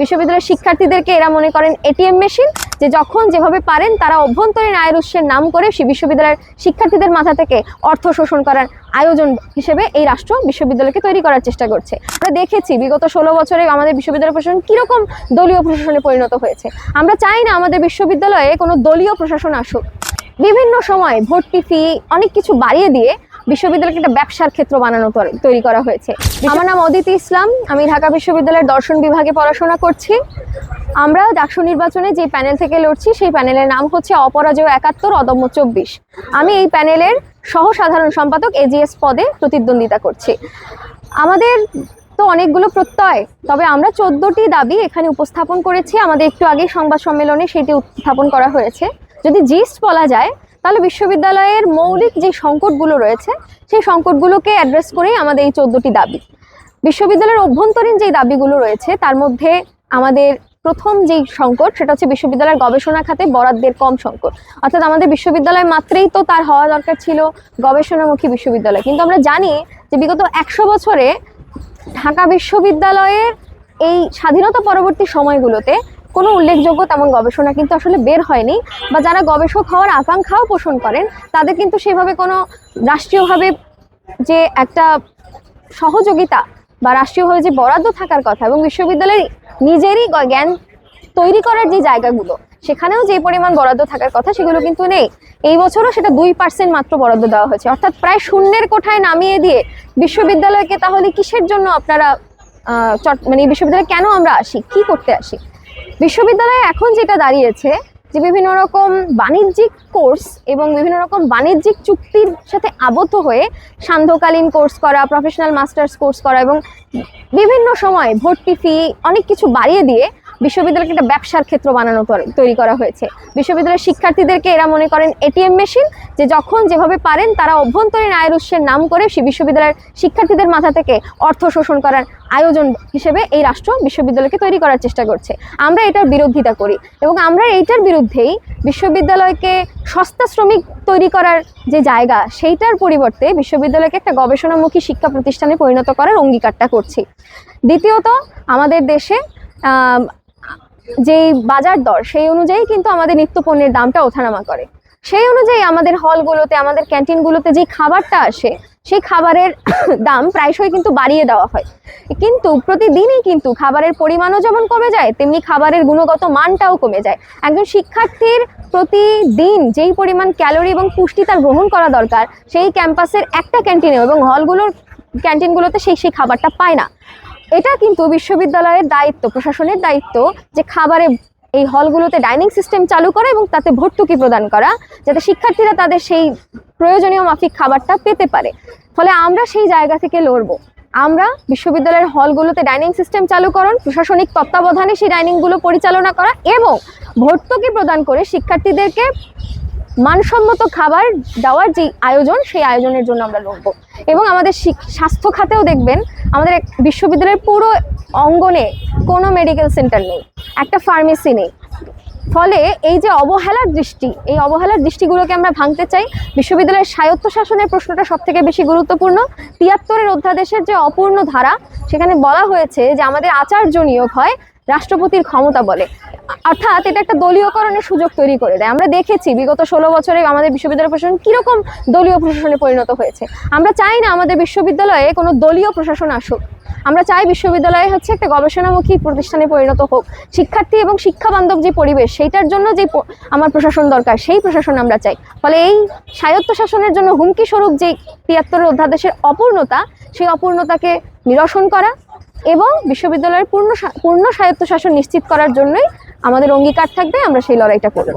বিশ্ববিদ্যালয়ের শিক্ষার্থীদেরকে এরা মনে করেন এটিএম মেশিন, যে যখন যেভাবে পারেন তারা অভ্যন্তরীণ আয়ের উৎসের নাম করে বিশ্ববিদ্যালয়ের শিক্ষার্থীদের মাথা থেকে অর্থ শোষণ করার আয়োজন হিসেবে এই রাষ্ট্র বিশ্ববিদ্যালয়কে তৈরি করার চেষ্টা করছে। আমরা দেখেছি বিগত ষোলো বছরে আমাদের বিশ্ববিদ্যালয় প্রশাসন কীরকম দলীয় প্রশাসনে পরিণত হয়েছে। আমরা চাই না আমাদের বিশ্ববিদ্যালয়ে কোনো দলীয় প্রশাসন আসুক। বিভিন্ন সময় ভর্তি ফি অনেক কিছু বাড়িয়ে দিয়ে বিশ্ববিদ্যালয়কে একটা ব্যবসার ক্ষেত্র বানানো তর- করা হয়েছে। আমার নাম অদিতি ইসলাম, আমি ঢাকা বিশ্ববিদ্যালয়ের দর্শন বিভাগে পড়াশোনা করছি। আমরা ডাকসু নির্বাচনে যে প্যানেল থেকে লড়ছি, সেই প্যানেলের নাম হচ্ছে অপরাজয় একাত্তর, অদম্য চব্বিশ। আমি এই প্যানেলের সহ সাধারণ সম্পাদক এজিএস পদে প্রতিদ্বন্দ্বিতা করছি। আমাদের তো অনেকগুলো প্রত্যয়, তবে আমরা চোদ্দটি দাবি এখানে উপস্থাপন করেছি। আমাদের একটু আগে সংবাদ সম্মেলনে সেটি উত্থাপন করা হয়েছে। যদি জিস্ট বলা যায় তাহলে বিশ্ববিদ্যালয়ের মৌলিক যে সংকটগুলো রয়েছে, সেই সংকটগুলোকে অ্যাড্রেস করেই আমাদের এই চোদ্দটি দাবি। বিশ্ববিদ্যালয়ের অভ্যন্তরীণ যে দাবিগুলো রয়েছে, তার মধ্যে আমাদের প্রথম যেই সংকট, সেটা হচ্ছে বিশ্ববিদ্যালয়ের গবেষণা খাতে বরাদ্দের কম সংকট। অর্থাৎ আমাদের বিশ্ববিদ্যালয় মাত্রেই তো তার হওয়া দরকার ছিল, গবেষণামুখী বিশ্ববিদ্যালয়। কিন্তু আমরা জানি যে বিগত একশো বছরে ঢাকা বিশ্ববিদ্যালয়ের এই স্বাধীনতা পরবর্তী সময়গুলোতে কোনো উল্লেখযোগ্য তেমন গবেষণা কিন্তু আসলে বের হয়নি বা যারা গবেষক হওয়ার আকাঙ্ক্ষাও পোষণ করেন, তাদের কিন্তু সেভাবে কোনো রাষ্ট্রীয়ভাবে যে একটা সহযোগিতা বা রাষ্ট্রীয়ভাবে যে বরাদ্দ থাকার কথা এবং বিশ্ববিদ্যালয়ের নিজেরই জ্ঞান তৈরি করার যে জায়গাগুলো, সেখানেও যে পরিমাণ বরাদ্দ থাকার কথা সেগুলো কিন্তু নেই। এই বছরও সেটা দুই পার্সেন্ট মাত্র বরাদ্দ দেওয়া হয়েছে। অর্থাৎ প্রায় শূন্যের কোঠায় নামিয়ে দিয়ে বিশ্ববিদ্যালয়কে তাহলে কিসের জন্য আপনারা মানে বিশ্ববিদ্যালয়ে কেন আমরা আসি? কি করতে আসি? বিশ্ববিদ্যালয়ে এখন যেটা দাঁড়িয়েছে, যে বিভিন্ন রকম বাণিজ্যিক কোর্স এবং বিভিন্ন রকম বাণিজ্যিক চুক্তির সাথে আবদ্ধ হয়ে সান্ধ্যকালীন কোর্স করা প্রফেশনাল মাস্টার্স কোর্স করা এবং বিভিন্ন সময় ভর্তি ফি অনেক কিছু বাড়িয়ে দিয়ে বিশ্ববিদ্যালয়কে একটা ব্যবসার ক্ষেত্র বানানো তর- করা হয়েছে। বিশ্ববিদ্যালয়ের শিক্ষার্থীদেরকে এরা মনে করেন এটিএম মেশিন, যে যখন যেভাবে পারেন তারা অভ্যন্তরীণ আয়ের উৎসের নাম করে সে বিশ্ববিদ্যালয়ের শিক্ষার্থীদের মাথা থেকে অর্থ শোষণ করার আয়োজন হিসেবে এই রাষ্ট্র বিশ্ববিদ্যালয়কে তৈরি করার চেষ্টা করছে। আমরা এটার বিরোধিতা করি এবং আমরা এইটার বিরুদ্ধেই বিশ্ববিদ্যালয়কে সস্তা শ্রমিক তৈরি করার যে জায়গা, সেইটার পরিবর্তে বিশ্ববিদ্যালয়কে একটা গবেষণামুখী শিক্ষা প্রতিষ্ঠানে পরিণত করার অঙ্গীকারটা করছি। দ্বিতীয়ত, আমাদের দেশে যেই বাজার দর, সেই অনুযায়ী কিন্তু আমাদের নিত্যপণ্যের দামটা ওঠানামা করে। সেই অনুযায়ী আমাদের হলগুলোতে, আমাদের ক্যান্টিনগুলোতে যে খাবারটা আসে, সেই খাবারের দাম প্রায়শই কিন্তু বাড়িয়ে দেওয়া হয়। কিন্তু প্রতিদিনই কিন্তু খাবারের পরিমাণও যেমন কমে যায়, তেমনি খাবারের গুণগত মানটাও কমে যায়। একজন শিক্ষার্থীর প্রতিদিন যেই পরিমাণ ক্যালোরি এবং পুষ্টি তার গ্রহণ করা দরকার, সেই ক্যাম্পাসের একটা ক্যান্টিনেও এবং হলগুলোর ক্যান্টিনগুলোতে সেই সেই খাবারটা পায় না। এটা কিন্তু বিশ্ববিদ্যালয়ের দায়িত্ব, প্রশাসনের দায়িত্ব যে খাবারে এই হলগুলোতে ডাইনিং সিস্টেম চালু করা এবং তাতে ভর্তুকি প্রদান করা, যাতে শিক্ষার্থীরা তাদের সেই প্রয়োজনীয় মাফিক খাবারটা পেতে পারে। ফলে আমরা সেই জায়গা থেকে লড়বো। আমরা বিশ্ববিদ্যালয়ের হলগুলোতে ডাইনিং সিস্টেম চালু চালুকরণ প্রশাসনিক তত্ত্বাবধানে সেই ডাইনিংগুলো পরিচালনা করা এবং ভর্তুকি প্রদান করে শিক্ষার্থীদেরকে মানসম্মত খাবার দেওয়ার যে আয়োজন, সেই আয়োজনের জন্য আমরা লড়বো। এবং আমাদের স্বাস্থ্য খাতেও দেখবেন, আমাদের বিশ্ববিদ্যালয়ের পুরো অঙ্গনে কোনো মেডিকেল সেন্টার নেই, একটা ফার্মেসি নেই। ফলে এই যে অবহেলার দৃষ্টি, এই অবহেলার দৃষ্টিগুলোকে আমরা ভাঙতে চাই, বিশ্ববিদ্যালয়ের স্বায়ত্ত শাসনের প্রশ্নটা সব থেকে বেশি গুরুত্বপূর্ণ। তিয়াত্তরের অধ্যাদেশের যে অপূর্ণ ধারা, সেখানে বলা হয়েছে যে আমাদের আচার্য নিয়োগ হয় রাষ্ট্রপতির ক্ষমতা বলে। অর্থাৎ এটা একটা দলীয়করণের সুযোগ তৈরি করে দেয়। আমরা দেখেছি বিগত ষোলো বছরে আমাদের বিশ্ববিদ্যালয় প্রশাসন কীরকম দলীয় প্রশাসনে পরিণত হয়েছে। আমরা চাই না আমাদের বিশ্ববিদ্যালয়ে কোনো দলীয় প্রশাসন আসুক। আমরা চাই বিশ্ববিদ্যালয়ে হচ্ছে একটা গবেষণামুখী প্রতিষ্ঠানে পরিণত হোক। শিক্ষার্থী এবং শিক্ষা বান্ধব যে পরিবেশ, সেইটার জন্য যে আমার প্রশাসন দরকার, সেই প্রশাসন আমরা চাই। ফলে এই স্বায়ত্ত শাসনের জন্য হুমকি স্বরূপ যে তিয়াত্তর অধ্যাদেশের অপূর্ণতা, সেই অপূর্ণতাকে নিরসন করা এবং বিশ্ববিদ্যালয়ের পূর্ণ পূর্ণ স্বায়ত্তশাসন নিশ্চিত করার জন্যই আমাদের অঙ্গীকার থাকবে আমরা সেই লড়াইটা করব।